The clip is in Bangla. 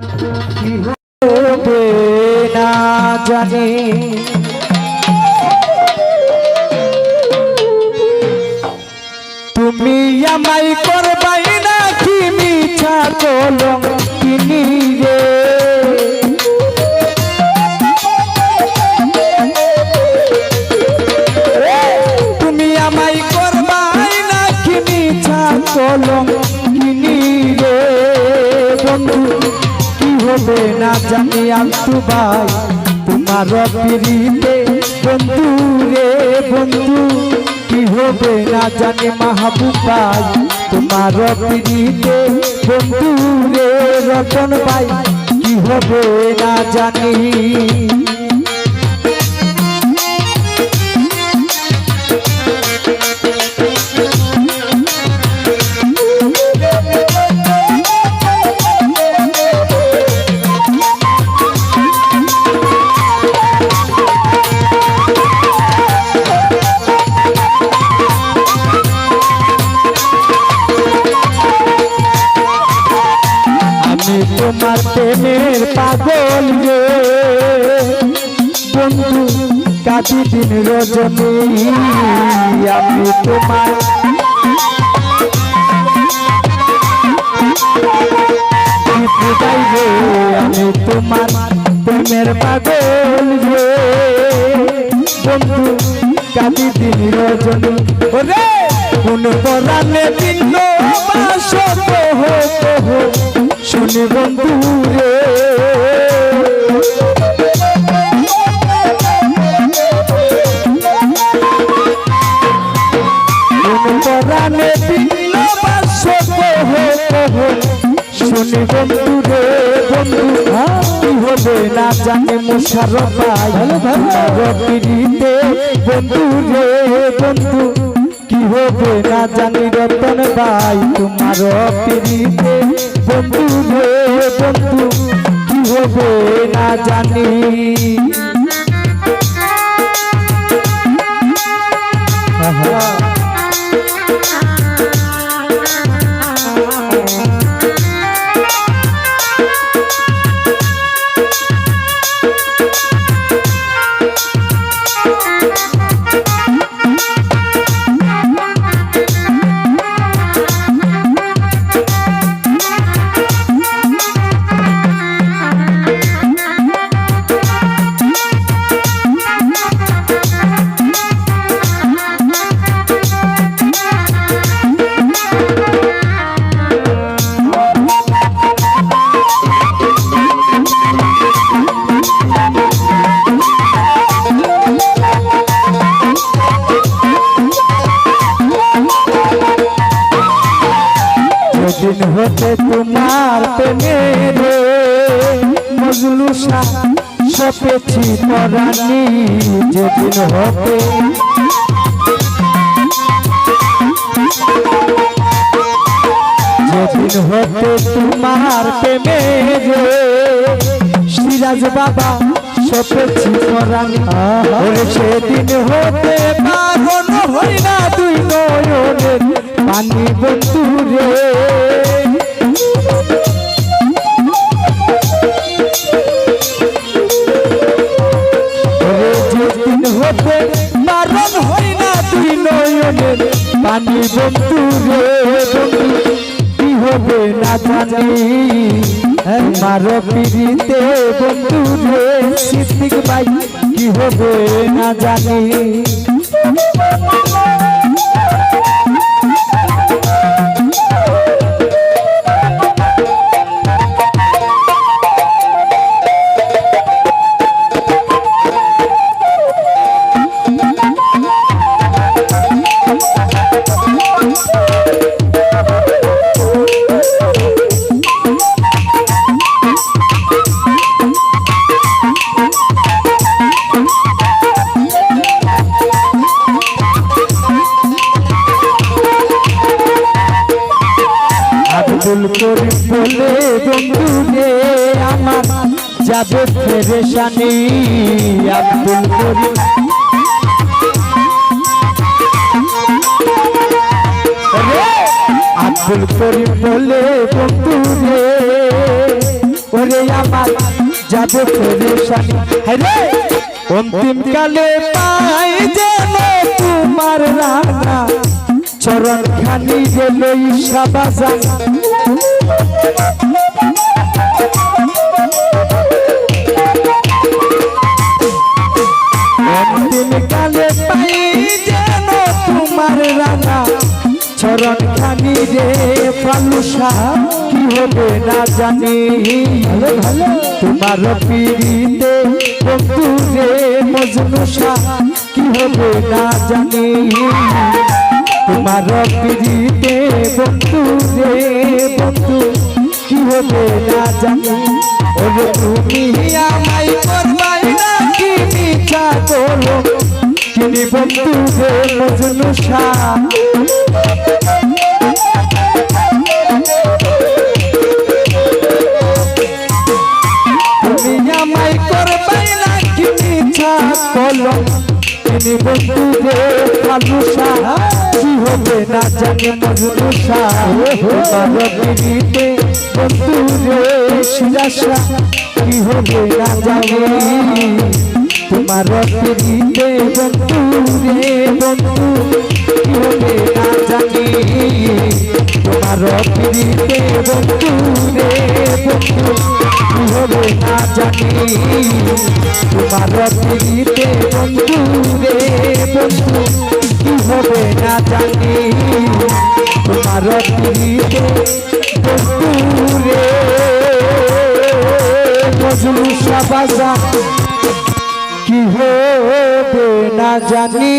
কি হবে না জানি তুমি আমায় করবাই না কি মিছা কলম কিনি রে? তুমি আমায় করবাই না কি মিছা কলম না জানি আলতু ভাই, তোমার পিড়িতে বন্ধু রে বন্ধু, কি হবে না জানি মাহবুব ভাই, তোমার পিড়িতে বন্ধু রে রতন ভাই, কি হবে না জানি কাটি দিন রজনী, আমি তোমার আমি তোমার প্রেমের পাগল রে। বন্ধু কাটি দিন রজনী। ওরে! কোন পরাণে দিন শুনি বন্ধু শুনি বন্ধু রে বন্ধু কি হবে না জানি মুশার রবিরিতে বন্ধু রে বন্ধু কি হবে না জানি রতন ভাই। তোমার পিড়িতে বন্ধু রে বন্ধু কি হবে না জানি। যেদিন মজলুসা সপেছি পরানি যেদিন হতে যেদিন হতে তোমার প্রেমের সিরাজ বাবা সপেছি ওরে সেদিন হতে পাগল হই না তুই নয়নের পানি বন্ধু রে। পানি বন্ধু রে, কি হবে না জানি। মার পিড়িতে বন্ধু রে, সিদ্দিক ভাই, কি হবে না জানি। যাবে ফেরেশানি আব্দুল করিম। আব্দুল করিম বলে, বন্ধু রে, ওরে আমার যাবে পরেশানি হরে অন্তিম কালে পাই যেন তোমার রানা চরণ খানি গেল ঈশা বাজান চরণ খানি রে পালুষা কি হবে না জানি। তোমার পিড়িতে বন্ধু রে মজনুষা কি হবে না জানি। তোমার পিড়িতে বন্ধু রে বন্ধু কি হবে না জানি। ওরে তুমি আমায় করবাই না কি মিছা করো কিনি বন্ধু রে মজনুষা কলম তিনি বন্ধুরে ফালুসা কি হবে না জানি মজনুসা তোমার পিড়িতে বন্ধুরে শিরাসা কি হবে না জানি তোমার পিড়িতে বন্ধুরে বন্ধু কি হবে না জানি। তোমার পিড়িতে বন্ধুরে বন্ধু কি হবে না জানি। তোমার পিড়িতে বন্ধু রে বন্ধু কি না জানি। তোমার পিড়িতে বন্ধু রে। মজলু সাবাজা না জানি।